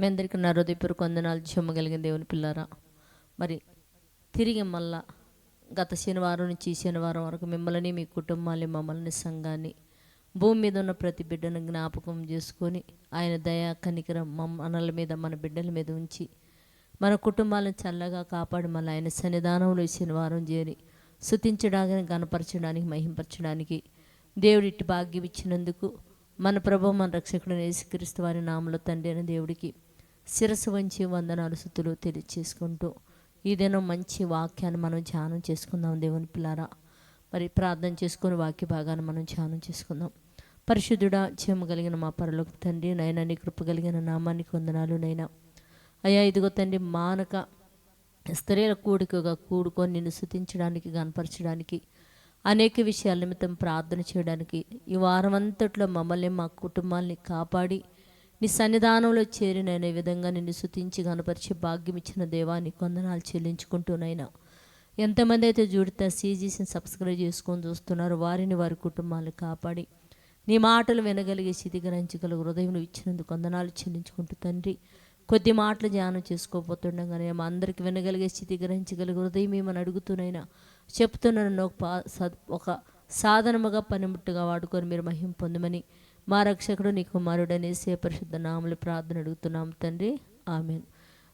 మీ అందరికీ నా హృదయపూర్వక వందనాలు చెమ్మగలిగిన దేవుని పిల్లారా. మరి తిరిగి మళ్ళా గత శనివారం నుంచి శనివారం వరకు మిమ్మల్ని మీ కుటుంబాన్ని మమ్మల్ని సంఘాన్ని భూమి మీద ఉన్న ప్రతి బిడ్డను జ్ఞాపకం చేసుకొని ఆయన దయా కనికరం మనల మీద మన బిడ్డల మీద ఉంచి మన కుటుంబాలను చల్లగా కాపాడి మళ్ళీ ఆయన సన్నిధానంలో శనివారం చేరి శుతించడానికి గనపరచడానికి మహింపరచడానికి దేవుడి ఇట్టి భాగ్యం ఇచ్చినందుకు మన ప్రభు మన రక్షకుడు యేసుక్రీస్తు వారి నామలో తండ్రి అయిన దేవుడికి శిరస్సు వంచి వందనాలు సుతులు తెలియచేసుకుంటూ ఏదైనా మంచి వాక్యాన్ని మనం ధ్యానం చేసుకుందాం దేవుని పిల్లారా. మరి ప్రార్థన చేసుకొని వాక్య భాగాన్ని మనం ధ్యానం చేసుకుందాం. పరిశుద్ధుడా చెమ్మ కలిగిన మా పరలోక తండ్రి నైనా నీ కృప కలిగిన నామానికి వందనాలు నైనా. అయ్యా ఇదిగో తండ్రి మానక స్త్రీల కూడికగా కూడుకొని నిన్ను శుతించడానికి కనపరచడానికి అనేక విషయాల నిమిత్తం ప్రార్థన చేయడానికి ఈ వారం అంతట్లో మమ్మల్ని మా కుటుంబాల్ని కాపాడి నీ సన్నిధానంలో చేరినైన ఈ విధంగా నిన్ను శుతించి కనపరిచే భాగ్యం ఇచ్చిన దేవాన్ని కొందనాలు చెల్లించుకుంటూనైనా ఎంతమంది అయితే జుడితే సీజీసీని సబ్స్క్రైబ్ చేసుకొని చూస్తున్నారో వారిని వారి కుటుంబాలను కాపాడి నీ మాటలు వినగలిగే స్థితి గ్రహించగల హృదయం ఇచ్చినందుకు కొందనాలు చెల్లించుకుంటూ తండ్రి. కొద్ది మాటలు ధ్యానం చేసుకోబోతుండగానే మా అందరికి వినగలిగే స్థితి గ్రహించగలిగే హృదయం ఏమని అడుగుతూనైనా చెప్తున్నాను ఒక సాధనముగా పనిముట్టుగా వాడుకొని మీరు మహిం పొందమని మా రక్షకుడు నీ కుమారుడనే సే పరిశుద్ధ నామలు ప్రార్థన అడుగుతున్నాం తండ్రి. ఆమె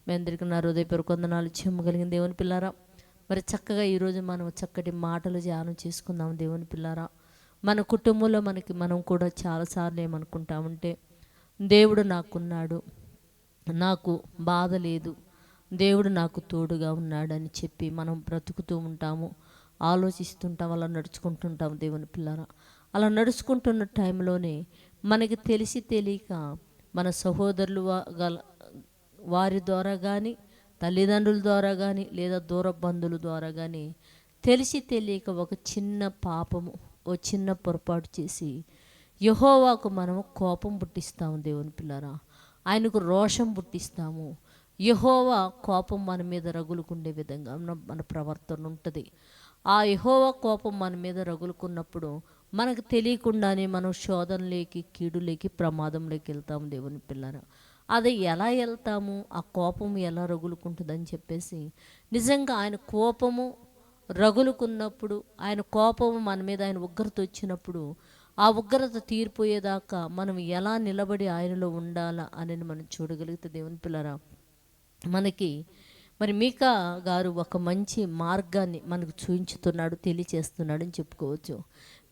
మీ అందరికీ నా హృదయపూర్వక వందనాలు. చెమ్మగలిగిన దేవుని పిల్లారా మరి చక్కగా ఈరోజు మనం చక్కటి మాటలు ధ్యానం చేసుకుందాం దేవుని పిల్లారా. మన కుటుంబంలో మనకి మనం కూడా చాలాసార్లు ఏమనుకుంటామంటే దేవుడు నాకున్నాడు నాకు బాధ లేదు దేవుడు నాకు తోడుగా ఉన్నాడని చెప్పి మనం బ్రతుకుతూ ఉంటాము ఆలోచిస్తుంటాం అలా నడుచుకుంటుంటాం దేవుని పిల్లారా. అలా నడుచుకుంటున్న టైంలోనే మనకి తెలిసి తెలియక మన సహోదరులు గల వారి ద్వారా కానీ తల్లిదండ్రుల ద్వారా కానీ లేదా దూర బంధువుల ద్వారా కానీ తెలిసి తెలియక ఒక చిన్న పాపము ఓ చిన్న పొరపాటు చేసి యహోవాకు మనము కోపం పుట్టిస్తాము దేవుని పిల్లరా. ఆయనకు రోషం పుట్టిస్తాము. యహోవా కోపం మన మీద రగులుకుండే విధంగా మన ప్రవర్తన ఉంటుంది. ఆ యహోవా కోపం మన మీద రగులుకున్నప్పుడు మనకు తెలియకుండానే మనం శోధనలోకి కీడులోకి ప్రమాదంలోకి వెళ్తాము దేవుని పిల్లలు అది ఎలా వెళ్తాము? ఆ కోపం ఎలా రగులుకుంటుందని చెప్పేసి నిజంగా ఆయన కోపము రగులుకున్నప్పుడు ఆయన కోపము మన మీద ఆయన ఉగ్రత వచ్చినప్పుడు ఆ ఉగ్రత తీరిపోయేదాకా మనం ఎలా నిలబడి ఆయనలో ఉండాలా అని మనం చూడగలిగితే దేవుని పిల్లరా. మనకి మరి మీకా గారు ఒక మంచి మార్గాన్ని మనకు చూపించుతున్నాడు తెలియచేస్తున్నాడు అని చెప్పుకోవచ్చు.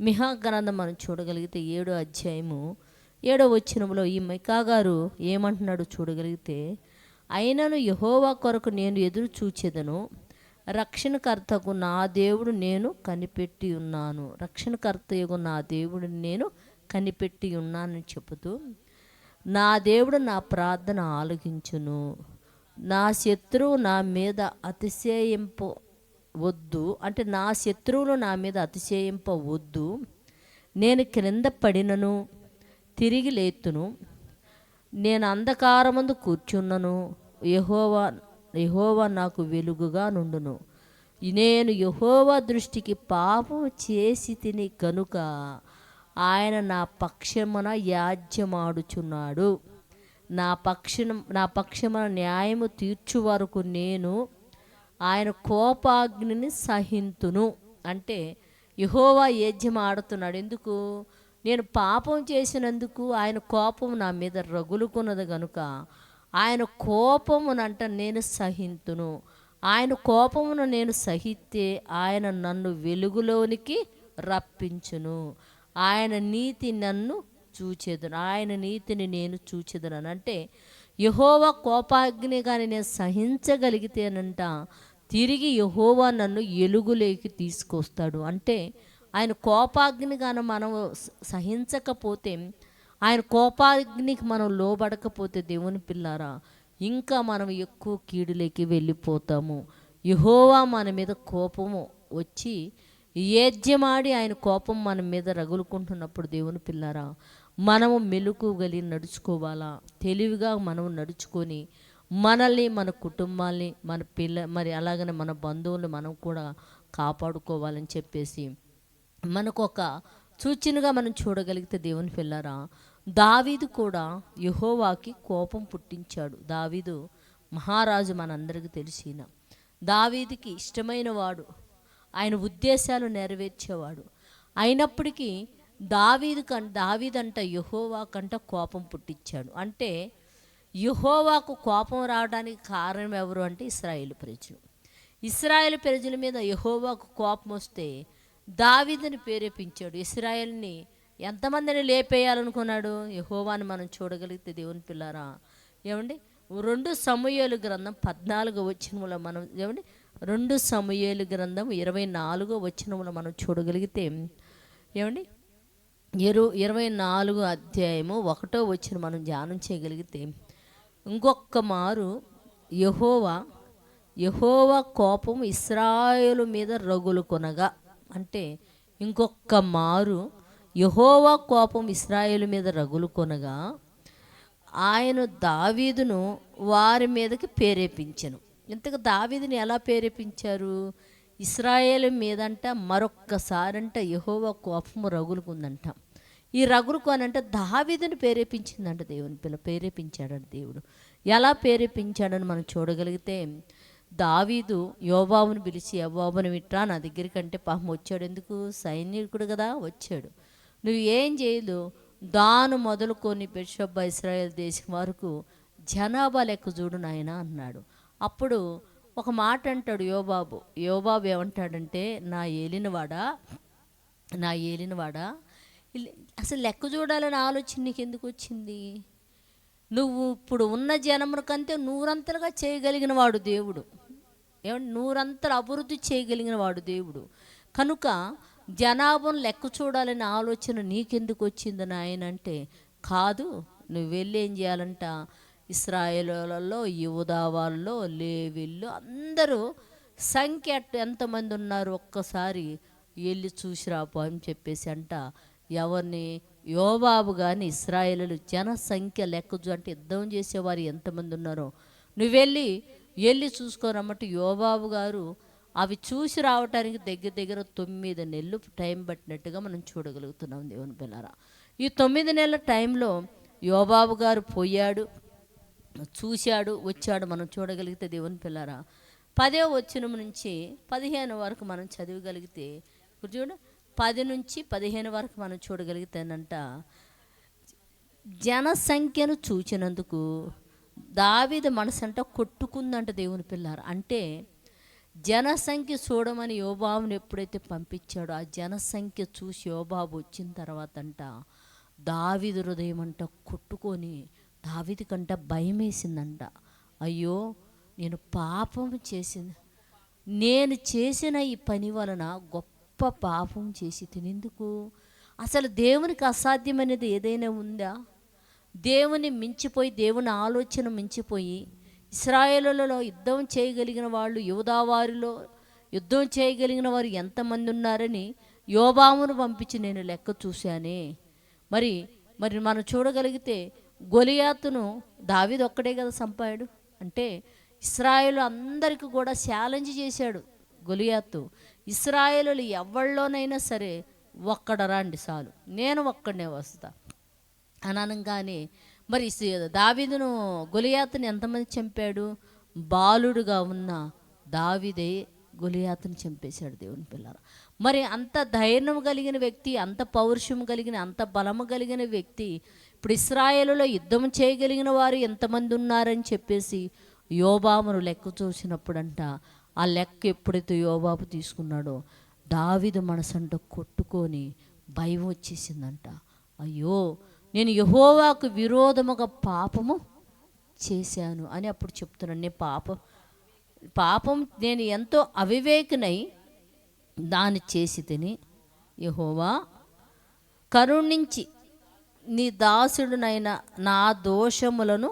మిహా గ్రంథం మనం చూడగలిగితే ఏడో అధ్యాయము ఏడో వచ్చినంలో ఈ మికా గారు ఏమంటున్నాడు చూడగలిగితే అయినను యహోవా కొరకు నేను ఎదురు చూచేదను. రక్షణకర్తకు నా దేవుడు నేను కనిపెట్టి ఉన్నాను. రక్షణకర్తయకు నా దేవుడు నేను కనిపెట్టి ఉన్నానని చెబుతూ నా దేవుడు నా ప్రార్థన ఆలకించును. నా శత్రువు నా మీద అతిశయింపు వద్దు. అంటే నా శత్రువులు నా మీద అతిశయింప వద్దు నేను క్రింద పడినను తిరిగి లేతును నేను అంధకారమందు కూర్చున్నను. యహోవా యహోవా నాకు వెలుగుగా నుండును. నేను యహోవా దృష్టికి పాపం చేసి తిని కనుక ఆయన నా పక్షమున యాజ్యమాడుచున్నాడు. నా పక్షం నా పక్షమున న్యాయము తీర్చు వరకు నేను ఆయన కోపాగ్నిని సహింతును. అంటే యహోవా యజ్ఞం ఆడుతున్నాడు ఎందుకు? నేను పాపం చేసినందుకు ఆయన కోపం నా మీద రగులుకున్నది గనుక ఆయన కోపమునంట నేను సహింతును. ఆయన కోపమును నేను సహిస్తే ఆయన నన్ను వెలుగులోనికి రప్పించును. ఆయన నీతి నన్ను చూచేదును. ఆయన నీతిని నేను చూచెదను అంటే యహోవా కోపాగ్ని కానీ నేను సహించగలిగితేనంట తిరిగి యహోవా నన్ను ఎలుగులోకి తీసుకొస్తాడు. అంటే ఆయన కోపాగ్ని కానీ మనం సహించకపోతే ఆయన కోపాగ్నికి మనం లోబడకపోతే దేవుని పిల్లారా ఇంకా మనం ఎక్కువ కీడులోకి వెళ్ళిపోతాము. యహోవా మన మీద కోపము వచ్చి ఏజ్యమాడి ఆయన కోపం మన మీద రగులుకుంటున్నప్పుడు దేవుని పిల్లారా మనము మెలుకుగలి నడుచుకోవాలా? తెలివిగా మనం నడుచుకొని మనల్ని మన కుటుంబాల్ని మన పిల్ల మరి అలాగనే మన బంధువుల్ని మనం కూడా కాపాడుకోవాలని చెప్పేసి మనకు ఒక సూచనగా మనం చూడగలిగితే దేవుని పిల్లరా దావీదు కూడా యహోవాకి కోపం పుట్టించాడు. దావీదు మహారాజు మనందరికీ తెలిసిన. దావీదికి ఇష్టమైన వాడు ఆయన ఉద్దేశాలు నెరవేర్చేవాడు. అయినప్పటికీ దావీదు కం దావీదంట యహోవా కంట కోపం పుట్టించాడు. అంటే యహోవాకు కోపం రావడానికి కారణం ఎవరు అంటే ఇస్రాయేల్ ప్రజలు. ఇస్రాయేల్ ప్రజల మీద యహోవాకు కోపం వస్తే దావిదని ప్రేరేపించాడు. ఇస్రాయేల్ని ఎంతమందిని లేపేయాలనుకున్నాడు? యహోవాని మనం చూడగలిగితే దేవుని పిల్లారా ఏమండి? రెండు సమూహలు గ్రంథం పద్నాలుగు వచ్చినములో మనం ఏమండి? రెండు సమూహలు గ్రంథం ఇరవై నాలుగో వచ్చినములో మనం చూడగలిగితే ఏమండి? ఇరు ఇరవై నాలుగు అధ్యాయము ఒకటో వచ్చిన మనం ధ్యానం చేయగలిగితే ఇంకొక మారు యహోవా యహోవా కోపం ఇస్రాయేలు మీద రగులు కొనగా. అంటే ఇంకొక మారు యహోవా కోపం ఇస్రాయేలు మీద రగులు కొనగా ఆయన దావీదును వారి మీదకి ప్రేరేపించను. ఇంతకు దావీదుని ఎలా ప్రేరేపించారు? ఇస్రాయేల్ మీదంట మరొక్కసారంట యహోవా కోపము రగులుకుందంట. ఈ రఘురుకు అని అంటే దావీదుని ప్రేరేపించిందంట దేవుని పిల్ల ప్రేరేపించాడంట దేవుడు. ఎలా ప్రేరేపించాడని మనం చూడగలిగితే దావీదు యోబాబును పిలిచి యోబాబుని విట్రా నా దగ్గరికి అంటే పాపం వచ్చాడు. ఎందుకు? సైనికుడు కదా వచ్చాడు. నువ్వు ఏం చేయదు? దాను మొదలుకొని బెర్షబ్బా ఇస్రాయేల్ దేశం వరకు జనాభా లెక్క చూడు నాయన అన్నాడు. అప్పుడు ఒక మాట అంటాడు యోబాబు యోబాబు ఏమంటాడంటే నా ఏలినవాడా? నా ఏలినవాడా? ఇల్- అసలు లెక్క చూడాలని ఆలోచన నీకు ఎందుకు వచ్చింది నువ్వు ఇప్పుడు ఉన్న జనముల కంటే నూరంతలుగా చేయగలిగిన వాడు దేవుడు. ఏమంటే నూరంతలు అభివృద్ధి చేయగలిగిన వాడు దేవుడు. కనుక జనాభాను లెక్క చూడాలనే ఆలోచన నీకెందుకు వచ్చింది నాయన అంటే కాదు నువ్వు వెళ్ళి ఏం చేయాలంట? ఇస్రాయేలలో యువదా వాళ్ళు లేవిళ్ళు అందరూ సంఖ్య అట్ట ఎంతమంది ఉన్నారు ఒక్కసారి వెళ్ళి చూసిరాపో అని చెప్పేసి అంట. ఎవరిని? యోబాబు కానీ ఇస్రాయేలు జనసంఖ్య లెక్క అంటే యుద్ధం చేసేవారు ఎంతమంది ఉన్నారో. నువ్వెళ్ళి వెళ్ళి వెళ్ళి చూసుకోరమ్మట యోబాబు గారు అవి చూసి రావటానికి దగ్గర దగ్గర తొమ్మిది నెలలు టైం పట్టినట్టుగా మనం చూడగలుగుతున్నాం దేవుని పిల్లరా. ఈ తొమ్మిది నెలల టైంలో యోబాబు గారు పోయాడు చూశాడు వచ్చాడు మనం చూడగలిగితే దేవుని పిల్లరా. పదే వచ్చిన నుంచి పదిహేను వరకు మనం చదివగలిగితే చూడు పది నుంచి పదిహేను వరకు మనం చూడగలిగితేనంట జనసంఖ్యను చూచినందుకు మనసు మనసంట కొట్టుకుందంట దేవుని పిల్లారు అంటే జనసంఖ్య చూడమని యోబాబుని ఎప్పుడైతే పంపించాడో ఆ జనసంఖ్య చూసి యోబాబు వచ్చిన తర్వాత అంట దావీదు హృదయం అంట కొట్టుకొని దావిది కంట భయం వేసిందంట అయ్యో నేను పాపం చేసింది నేను చేసిన ఈ పని వలన గొప్ప పాపం చేసి తినేందుకు? అసలు దేవునికి అసాధ్యమైనది ఏదైనా ఉందా? దేవుని మించిపోయి దేవుని ఆలోచన మించిపోయి ఇస్రాయేలులలో యుద్ధం చేయగలిగిన వాళ్ళు యోధా వారిలో యుద్ధం చేయగలిగిన వారు ఎంతమంది ఉన్నారని యోబామును పంపించి నేను లెక్క చూశానే. మరి మరి మనం చూడగలిగితే గొలియాతును దావిదొక్కడే ఒక్కడే కదా చంపాడు అంటే ఇస్రాయేల్ అందరికీ కూడా ఛాలెంజ్ చేశాడు. గొలియాతు. ఇస్రాయేలు ఎవరిలోనైనా సరే ఒక్కడ రండి చాలు. నేను ఒక్కడనే వస్తా. అని అనగానే మరి దావిదును దావీదును గొలియాతుని ఎంతమంది చంపాడు? బాలుడుగా ఉన్న దావిదే గొలియాతుని చంపేశాడు దేవుని పిల్లలు మరి అంత ధైర్యం కలిగిన వ్యక్తి అంత పౌరుషం కలిగిన అంత బలము కలిగిన వ్యక్తి ఇప్పుడు ఇస్రాయేలులో యుద్ధం చేయగలిగిన వారు ఎంతమంది ఉన్నారని చెప్పేసి యోబామును లెక్క చూసినప్పుడంట ఆ లెక్క ఎప్పుడైతే యోబాబు తీసుకున్నాడో దావీదు మనసంట కొట్టుకొని భయం వచ్చేసిందంట. అయ్యో నేను యహోవాకు విరోధముగా పాపము చేశాను అని అప్పుడు చెప్తున్నాను నేను పాపం పాపం నేను ఎంతో అవివేకనై దాన్ని చేసి తిని యహోవా కరుణించి నీ దాసుడునైన నా దోషములను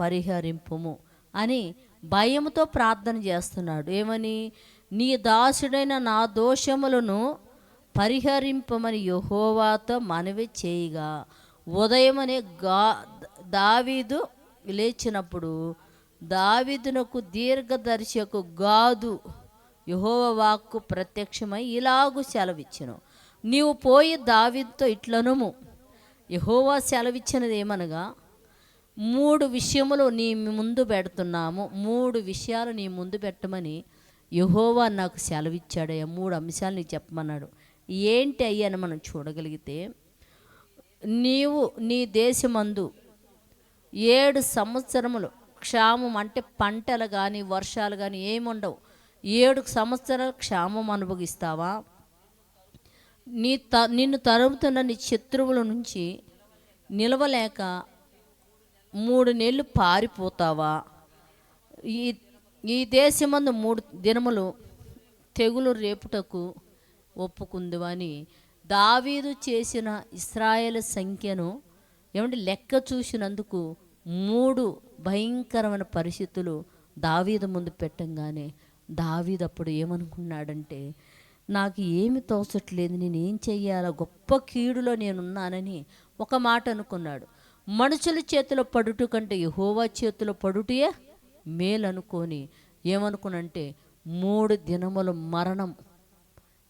పరిహరింపుము అని భయంతో ప్రార్థన చేస్తున్నాడు. ఏమని? నీ దాసుడైన నా దోషములను పరిహరింపమని యహోవాతో మనవి చేయగా. ఉదయమనే గా దావీదు లేచినప్పుడు దావీదునకు దీర్ఘదర్శకు గాదు యహోవ వాక్కు ప్రత్యక్షమై ఇలాగు సెలవిచ్చును. నీవు పోయి దావీదుతో ఇట్లనుము. యహోవా సెలవిచ్చినది ఏమనగా మూడు విషయములు నీ ముందు పెడుతున్నాము. మూడు విషయాలు నీ ముందు పెట్టమని యహోవా నాకు సెలవిచ్చాడయ్యా. మూడు అంశాలు నీకు చెప్పమన్నాడు. ఏంటి అయ్యని మనం చూడగలిగితే నీవు నీ దేశమందు ఏడు సంవత్సరములు క్షామం అంటే పంటలు కానీ వర్షాలు కానీ ఏముండవు. ఏడు సంవత్సరాలు క్షామం అనుభవిస్తావా? నీ త నిన్ను తరుముతున్న నీ శత్రువుల నుంచి నిలవలేక మూడు నెలలు పారిపోతావా? ఈ ఈ దేశమందు మూడు దినములు తెగులు రేపుటకు ఒప్పుకుందివని దావీదు చేసిన ఇస్రాయేల్ సంఖ్యను ఏమంటే లెక్క చూసినందుకు మూడు భయంకరమైన పరిస్థితులు దావీదు ముందు పెట్టంగానే దావీదు అప్పుడు ఏమనుకున్నాడంటే నాకు ఏమి తోచట్లేదు నేను ఏం చెయ్యాలా గొప్ప కీడులో నేనున్నానని ఒక మాట అనుకున్నాడు. మనుషుల చేతిలో పడుట కంటే యహోవా చేతిలో పడుటయే మేలనుకొని ఏమనుకునంటే మూడు దినముల మరణం.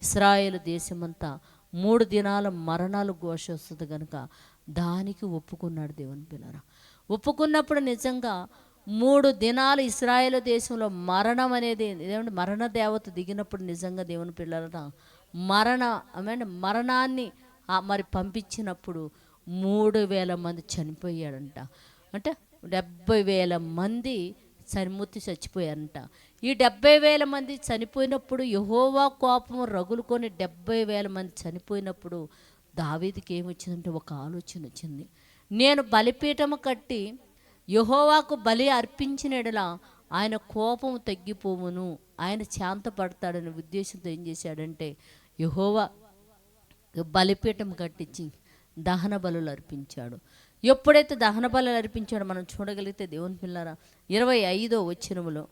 ఇస్రాయేల్ దేశమంతా మూడు దినాల మరణాలు ఘోష వస్తుంది కనుక దానికి ఒప్పుకున్నాడు దేవుని పిల్లరా. ఒప్పుకున్నప్పుడు నిజంగా మూడు దినాలు ఇస్రాయేల్ దేశంలో మరణం అనేది ఏమంటే మరణ దేవత దిగినప్పుడు నిజంగా దేవుని పిల్లల మరణ ఐ మరణాన్ని మరి పంపించినప్పుడు మూడు వేల మంది చనిపోయాడంట. అంటే డెబ్బై వేల మంది చనిమూర్తి చచ్చిపోయారంట. ఈ డెబ్బై వేల మంది చనిపోయినప్పుడు యహోవా కోపం రగులుకొని డెబ్బై వేల మంది చనిపోయినప్పుడు దావీదికి ఏమొచ్చిందంటే ఒక ఆలోచన వచ్చింది. నేను బలిపీఠము కట్టి యహోవాకు బలి అర్పించినడలా ఆయన కోపం తగ్గిపోవును ఆయన శాంతపడతాడనే ఉద్దేశంతో ఏం చేశాడంటే యహోవా బలిపీఠం కట్టించి దహన బలులు అర్పించాడు. ఎప్పుడైతే దహన బలులు అర్పించాడో మనం చూడగలిగితే దేవుని పిల్లరా ఇరవై ఐదో వచ్చినములో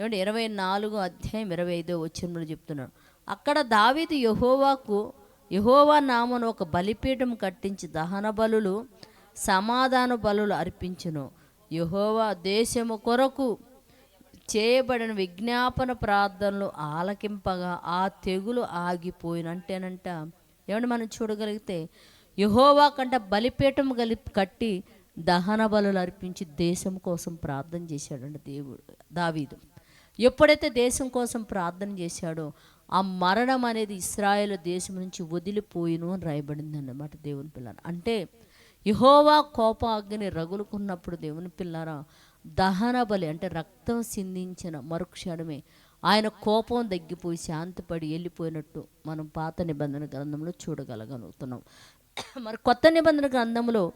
ఏమంటే ఇరవై నాలుగో అధ్యాయం ఇరవై ఐదో వచ్చినములు చెప్తున్నాడు. అక్కడ దావీదు యహోవాకు యహోవా నామను ఒక బలిపీఠం కట్టించి దహన బలులు సమాధాన బలులు అర్పించును. యహోవా దేశము కొరకు చేయబడిన విజ్ఞాపన ప్రార్థనలు ఆలకింపగా ఆ తెగులు ఆగిపోయిన అంటేనంట ఏమంటే మనం చూడగలిగితే యహోవా కంట బలిపీఠం గలి కట్టి దహన బలులు అర్పించి దేశం కోసం ప్రార్థన చేశాడండి దేవుడు దావీదు. ఎప్పుడైతే దేశం కోసం ప్రార్థన చేశాడో ఆ మరణం అనేది ఇస్రాయేల్ దేశం నుంచి వదిలిపోయిను అని రాయబడింది అన్నమాట దేవుని పిల్లలు. అంటే యహోవా కోపాగ్ని రగులుకున్నప్పుడు దేవుని పిల్లారా దహన బలి అంటే రక్తం సిందించిన మరుక్షణమే ఆయన కోపం తగ్గిపోయి శాంతిపడి వెళ్ళిపోయినట్టు మనం పాత నిబంధన గ్రంథంలో చూడగలగలుగుతున్నాం మరి కొత్త నిబంధన గ్రంథంలో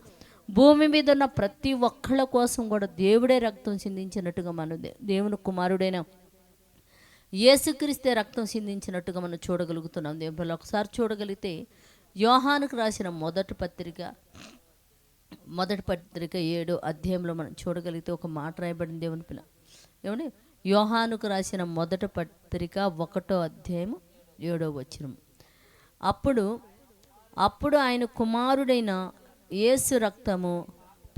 భూమి మీద ఉన్న ప్రతి ఒక్కళ్ళ కోసం కూడా దేవుడే రక్తం చిందించినట్టుగా మన దేవుని కుమారుడైన యేసుక్రీస్తే రక్తం చిందించినట్టుగా మనం చూడగలుగుతున్నాం. దేవుళ్ళు ఒకసారి చూడగలిగితే యోహానుకు రాసిన మొదటి పత్రిక మొదటి పత్రిక ఏడు అధ్యాయంలో మనం చూడగలిగితే ఒక మాట రాయబడింది దేవుని పిల్ల. ఏమండి? యోహానుకు రాసిన మొదటి పత్రిక ఒకటో అధ్యాయం ఏడో వచ్చినం అప్పుడు అప్పుడు ఆయన కుమారుడైన యేసు రక్తము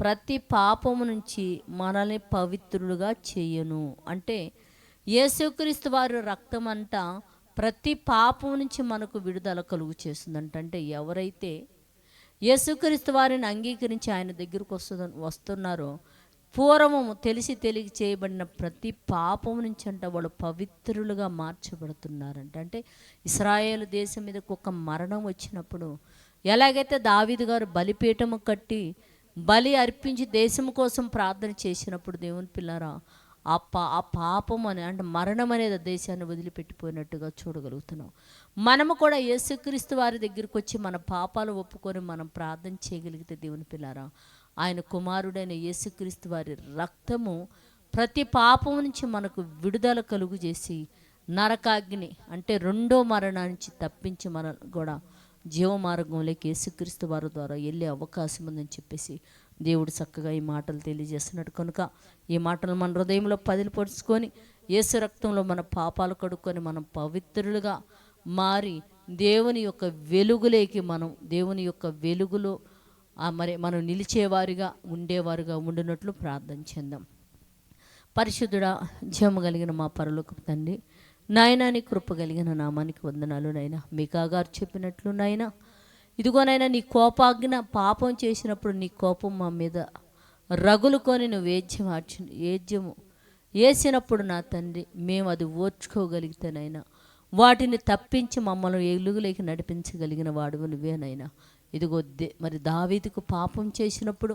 ప్రతి పాపము నుంచి మనల్ని పవిత్రులుగా చేయను. అంటే యేసుక్రీస్తు వారి రక్తం అంట ప్రతి పాపం నుంచి మనకు విడుదల కలుగు చేస్తుందంట. అంటే ఎవరైతే యేసుక్రీస్తు వారిని అంగీకరించి ఆయన దగ్గరకు వస్తు వస్తున్నారో పూర్వము తెలిసి తెలియ చేయబడిన ప్రతి పాపం నుంచి అంట వాళ్ళు పవిత్రులుగా మార్చబడుతున్నారంట. అంటే ఇస్రాయేల్ దేశం మీదకి ఒక మరణం వచ్చినప్పుడు ఎలాగైతే దావీదు గారు బలిపీఠము కట్టి బలి అర్పించి దేశం కోసం ప్రార్థన చేసినప్పుడు దేవుని పిల్లరా ఆ పా ఆ పాపం అని అంటే మరణం అనేది దేశాన్ని వదిలిపెట్టిపోయినట్టుగా చూడగలుగుతున్నాం. మనము కూడా యేసుక్రీస్తు వారి దగ్గరికి వచ్చి మన పాపాలు ఒప్పుకొని మనం ప్రార్థన చేయగలిగితే దేవుని పిల్లారా ఆయన కుమారుడైన యేసుక్రీస్తు వారి రక్తము ప్రతి పాపం నుంచి మనకు విడుదల కలుగు చేసి నరకాగ్ని అంటే రెండో మరణానికి తప్పించి మన కూడా జీవ మార్గంలోకి యేసుక్రీస్తు వారి ద్వారా వెళ్ళే అవకాశం ఉందని చెప్పేసి దేవుడు చక్కగా ఈ మాటలు తెలియజేస్తున్నాడు. కనుక ఈ మాటలు మన హృదయంలో పదిలిపరుచుకొని యేసు రక్తంలో మన పాపాలు కడుక్కొని మనం పవిత్రులుగా మారి దేవుని యొక్క వెలుగులేకి మనం దేవుని యొక్క వెలుగులో మరి మనం నిలిచేవారుగా ఉండేవారుగా ఉండినట్లు ప్రార్థన చెందాం పరిశుద్ధుడా జమ కలిగిన మా పరలోకపు తండ్రి నాయనా నీ కృప కలిగిన నామానికి వందనాలు నాయన. మీకాగారు చెప్పినట్లు నాయన. ఇదిగోనైనా నీ కోపాగ్న పాపం చేసినప్పుడు నీ కోపం మా మీద రగులుకొని నువ్వు వేద్యం ఆర్చి వేద్యము వేసినప్పుడు నా తండ్రి మేము అది ఓర్చుకోగలిగితేనైనా వాటిని తప్పించి మమ్మల్ని ఎలుగులేకి నడిపించగలిగిన వాడు నువ్వేనైనా ఇదిగో దే మరి దావీదుకు పాపం చేసినప్పుడు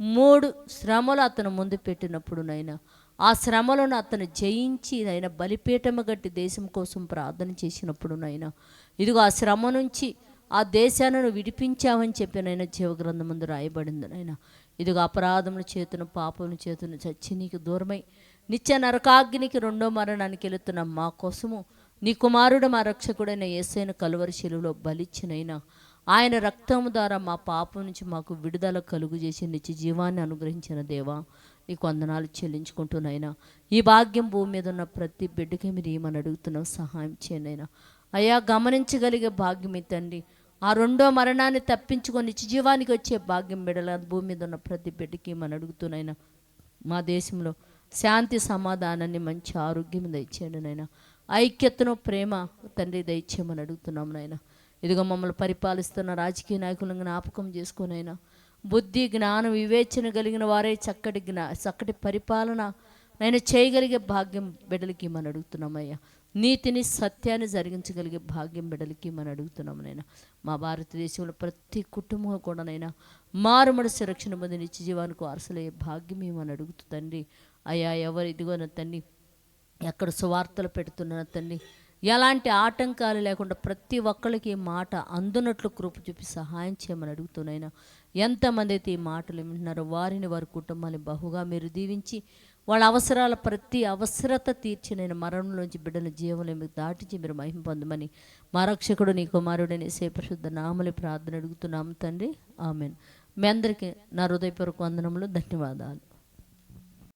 మూడు శ్రమలు అతను ముందు పెట్టినప్పుడు నైనా ఆ శ్రమలను అతను జయించి నాయన బలిపీఠము గట్టి దేశం కోసం ప్రార్థన చేసినప్పుడు నైనా ఇదిగో ఆ శ్రమ నుంచి ఆ దేశాలను విడిపించామని చెప్పి నైనా జీవగ్రంథం ముందు రాయబడింది నైనా. ఇదిగో అపరాధముల చేతును పాపముల చేతును చచ్చి నీకు దూరమై నిత్య నరకాగ్నికి రెండో మరణానికి వెళుతున్న మా కోసము నీ కుమారుడు మా రక్షకుడైన ఏసైన కలువరి శిలువలో బలిచ్చినైనా ఆయన రక్తము ద్వారా మా పాపం నుంచి మాకు విడుదల కలుగు చేసి నిత్య జీవాన్ని అనుగ్రహించిన దేవా నీకు వందనాలు చెల్లించుకుంటున్నాయినా ఈ భాగ్యం భూమి మీద ఉన్న ప్రతి బిడ్డకి మీరు ఏమని అడుగుతున్నావు? సహాయం చేయనైనా అయ్యా గమనించగలిగే భాగ్యం తండ్రి. ఆ రెండో మరణాన్ని తప్పించుకొని నిత్య జీవానికి వచ్చే భాగ్యం బిడల భూమి మీద ఉన్న ప్రతి బిడ్డకి ఏమని అడుగుతున్నాయినా మా దేశంలో శాంతి సమాధానాన్ని మంచి ఆరోగ్యం దయచేయండి నాయన. ఐక్యతను ప్రేమ తండ్రి దయచేయమని అడుగుతున్నాం నాయన. ఇదిగో మమ్మల్ని పరిపాలిస్తున్న రాజకీయ నాయకులను జ్ఞాపకం చేసుకునైనా. బుద్ధి జ్ఞానం వివేచన కలిగిన వారే చక్కటి జ్ఞా చక్కటి పరిపాలన నేను చేయగలిగే భాగ్యం బిడ్డలకి మనం అడుగుతున్నామయ్యా నీతిని సత్యాన్ని జరిగించగలిగే భాగ్యం బిడ్డలకి మనం అడుగుతున్నాం నైనా. మా భారతదేశంలో ప్రతి కుటుంబం కూడా నైనా మారుమడి సురక్షణ పొంది నిత్య జీవానికి వారసులయ్యే భాగ్యం ఏమని అడుగుతుందండి తండ్రి. అయ్యా ఎవరు ఇదిగోన తండ్రి ఎక్కడ సువార్తలు పెడుతున్న తండ్రి ఎలాంటి ఆటంకాలు లేకుండా ప్రతి ఒక్కరికి ఈ మాట అందునట్లు కృప చూపి సహాయం చేయమని అడుగుతున్నాయినా ఎంతమంది అయితే ఈ మాటలు వింటున్నారో వారిని వారి కుటుంబాన్ని బహుగా మీరు దీవించి వాళ్ళ అవసరాల ప్రతి అవసరత తీర్చి నేను మరణంలోంచి బిడ్డల జీవంలో మీకు దాటించి మీరు మహిమ పొందమని మరక్షకుడు నీ కుమారుడని సేపశుద్ధ నామలి ప్రార్థన అడుగుతున్నాము తండ్రి. ఆమెన్. మీ అందరికీ నా హృదయపూర్వక వందనములు ధన్యవాదాలు.